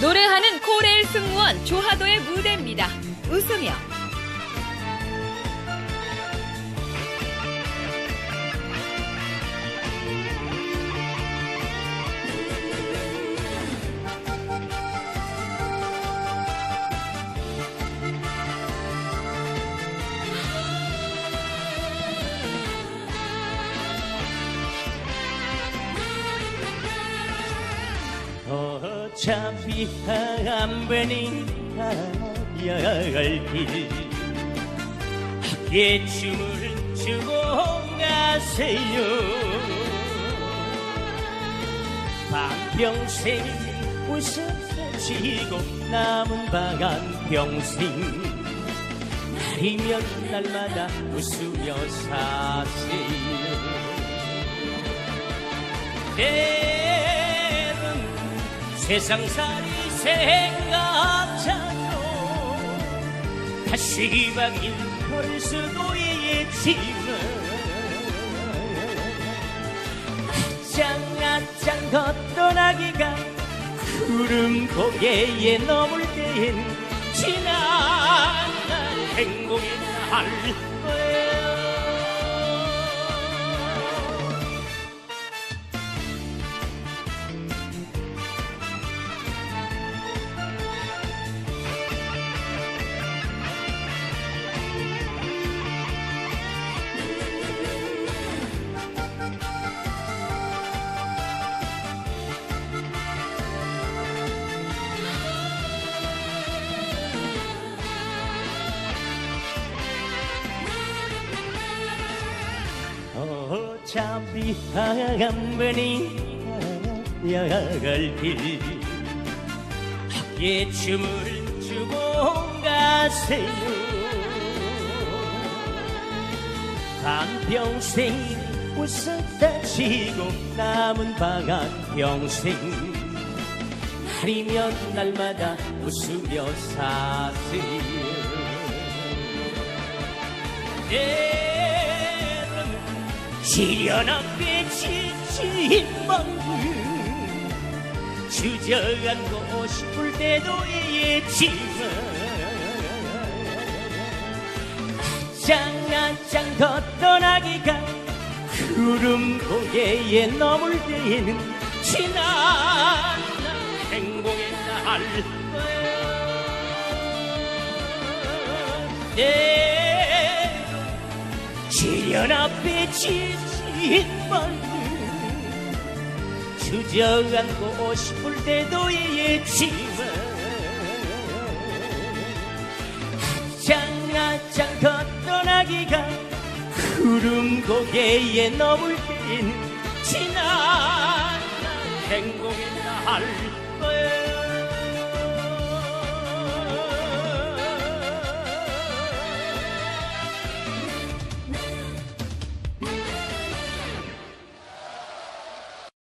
노래하는 코레일 승무원 조하도의 무대입니다. 웃으며 어차피 한 번이 가야 할길. 함께 춤을 추고 가세요. 반평생 웃어지고 남은 방한 평생. 날이면 날마다 웃으며 사세요. 때론 세상살이 생각자도 다시 걸 수도 있지만 아짱아짱 걷떠나기가 구름 고개에 넘을 땐 지난 날 행복의 날 거야 어차피 한 번이 야갈 길 함께 춤을 추고 가세요 한평생 웃었다 치고 남은 방한 평생 날이면 날마다 웃으며 사세요 때로는 시련 앞에 지친 마음 주저앉고 싶을 때도 있지만 짱아짱 걷떠나기가 구름 고개에 넘을 때에는 지난 날 행복의 날 거야 시련 앞에 지친 마음 주저앉고 싶을 때도 있지만 짱아짱 걷떠나기가 구름 고개에 넘을 땐 지난 날 행복의 날